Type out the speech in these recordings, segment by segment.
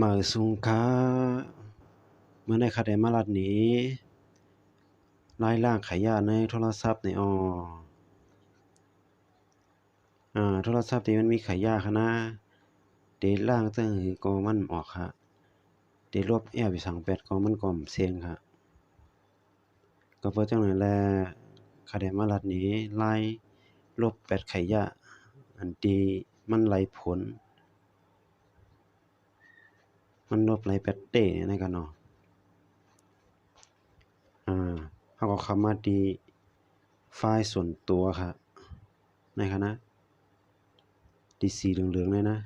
มาสุงค้าเมื่อในคาไดมาลัดหนีไลายล่างขายยาในโทรศัพท์ในี่ออ่าโทรศัพท์ที่มันมีขายยาคะนะเดล่างตั้งหือก็มันออกค่ะเดลบแอร์ไปสั่งแปดก็มันก่อมเสียงค่ะก็เพราะจังนั้นแลคาไดมาลัดหนีไลายลบแปดขายยาอันที่มันไหลผล มันลบไหลแปดเต้ในกันเนาะอ่าเขาก็เข้ามาที่ไฟล์ส่วนตัวครับในคณะที่สีเหลืองๆเลยนะ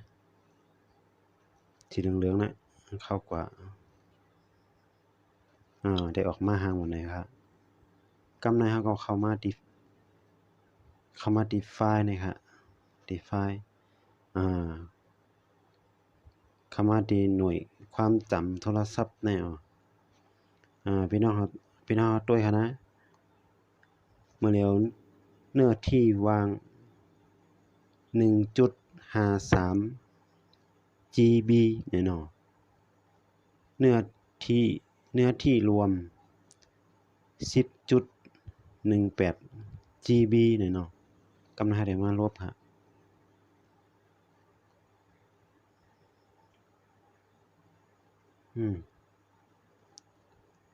สีเหลืองๆนะเข้ากว่าอ่าได้ออกมาห่างหมดเลยครับกำในเขาก็เข้ามาที่เข้ามาที่ไฟล์นี่ครับที่ไฟล์อ่า เข้ามาที่หน่วยความจำโทรศัพท์แนวอ่าพี่น้องครับพี่น้องด้วยครับนะเมื่อเร็วเนื้อที่วาง 1.53 GB เนี่ยเนาะเนื้อที่เนื้อที่รวม 10.18 GB เนี่ยเนาะกำลังให้ได้มาลบครั อืม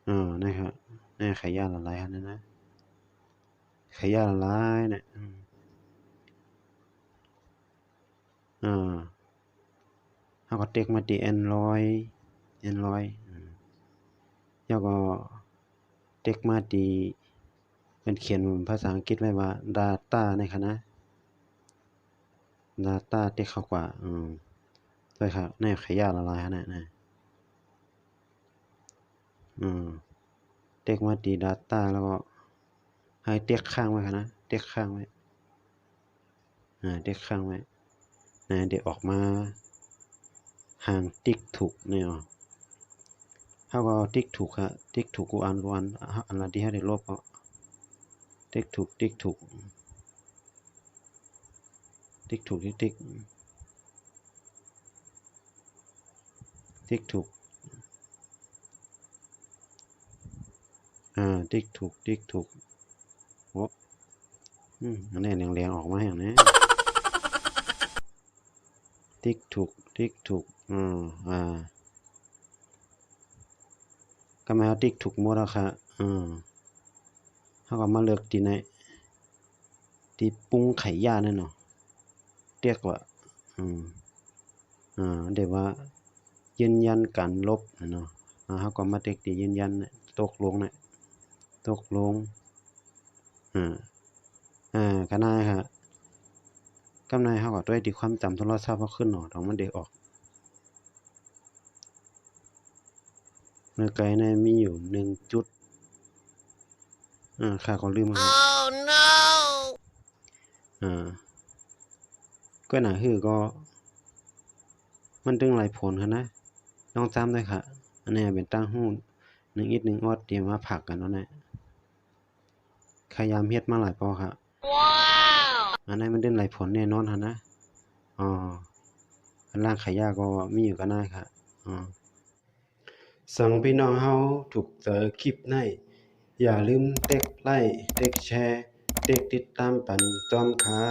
อ่านะครับนี่ไข่ย่าละลายครับนั่นะไข่ย่าละลายเนี่ยอืมอ่าเขาก็เต็กมาที่ Android Android อืมแล้วก็เต็กมาที่เป็นเขียนภาษาอังกฤษไว้ว่า data นะครับนะ data เต็กเข้ากว่า อืมด้วยครับนี่ไข่ย่าละลายครับเนี่ยนะ เต็กมาดี Data แล้วก็ให้เต็กข้างไว้ครับนะ เต็กข้างไว้อ่าเต็กข้างไว้นะเดี๋ยวออกมาห่างติ๊กถูกเนี่ยอ๋อเขาก็ติ๊กถูกครับติ๊กถูกกูอ่านกูอ่านอันละที่ให้ได้ลบก็ติ๊กถูกติ๊กถูกติ๊กถูกติ๊กติ๊กติ๊กถูก อ่าติ๊กถูกติ๊กถูกโอ้อืมอันนี้แรงๆออกมาอย่างนี้ติ๊กถูกติ๊กถูกอ่าอ่าก็มาติ๊กถูกหมดแล้วค่ะอ่าเขาก็มาเลือกที่ไหนที่ปรุงไข่ย่านั่นเนาะเรียกว่าอืมอ่าเดี๋ยวว่ายืนยันการลบเนาะอ่าเขาก็มาเด็กที่ยืนยันเนี่ยตกลงเนี่ย ตกลงอ่าอ่าก็น่าค่ะกำไรเขาก็ด้วยที่ความจำโทรศัพท์เขาขึ้นเนาะต้องมันเด็กออกเมื่อไกลในมีอยู่หนึ่งจุดอ่าค่าก็ลืมครับ Oh no! อ่าก็หนาคือก็ มันตึงหลายผลค่ะนะต้องจำด้วยค่ะ อันนี้เป็นตั้งหู้หนึ่งอิดหนึ่งออดเตรียมมาผักกันเนาะเนี่ย พยายามเฮ็ดมาหลายปอค่ะ Wow! อันนั้นมันเด่นหลายผลแน่นอนค่ะนะอ๋ออันล่างขายยาก็มีอยู่ก็ได้ค่ะอ๋อสั่งพี่น้องเฮาถูกเจอคลิปในอย่าลืมเต็กไลค์เต็กแชร์เต็กติดตามปันจอมค้า